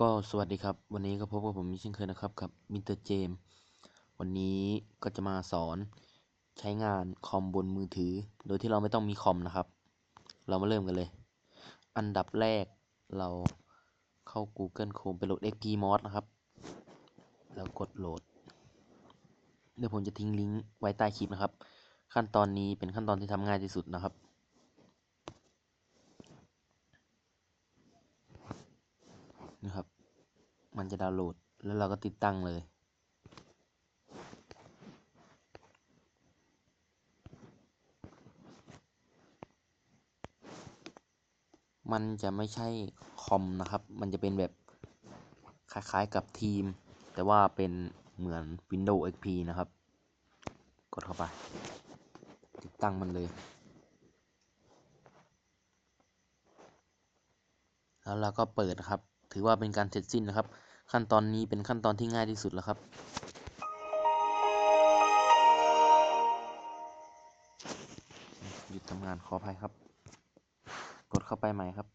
ก็สวัสดีครับ วันนี้ก็พบกับผมเช่นเคยนะครับกับมิสเตอร์เจมวันนี้ก็จะมาสอนใช้งานคอมบนมือถือ โดยที่เราไม่ต้องมีคอมนะครับ เรามาเริ่มกันเลย อันดับแรกเราเข้า Google Chrome ไปโหลด XPMod นะครับ แล้วกดโหลด เดี๋ยวผมจะทิ้งลิงก์ไว้ใต้คลิปนะครับ ขั้นตอนนี้เป็นขั้นตอนที่ทำง่ายที่สุดนะครับ นะครับ มันจะดาวน์โหลด แล้วเราก็ติดตั้งเลย มันจะไม่ใช่คอมนะครับ มันจะเป็นแบบคล้ายๆกับทีม แต่ว่าเป็นเหมือน Windows XP นะครับ กดเข้าไป ติดตั้งมันเลย แล้วเราก็เปิดครับ ถือว่าเป็นการเสร็จสิ้นนะครับ ขั้นตอนนี้เป็นขั้นตอนที่ง่ายที่สุดแล้วครับ หยุดทำงานขออภัยครับ กดเข้าไปใหม่ครับ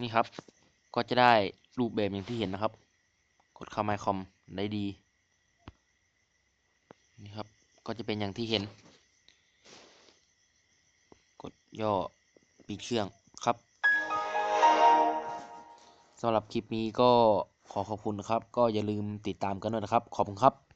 นี่ครับก็จะได้รูปแบบอย่างที่เห็นนะครับ กดเข้า My Com ได้ดีนี่ครับ ก็จะเป็นอย่างที่เห็น กดย่อ ปิดเครื่องครับสำหรับคลิปนี้ก็ขอขอบคุณนะครับ ก็อย่าลืมติดตามกันด้วยนะครับ ขอบคุณครับ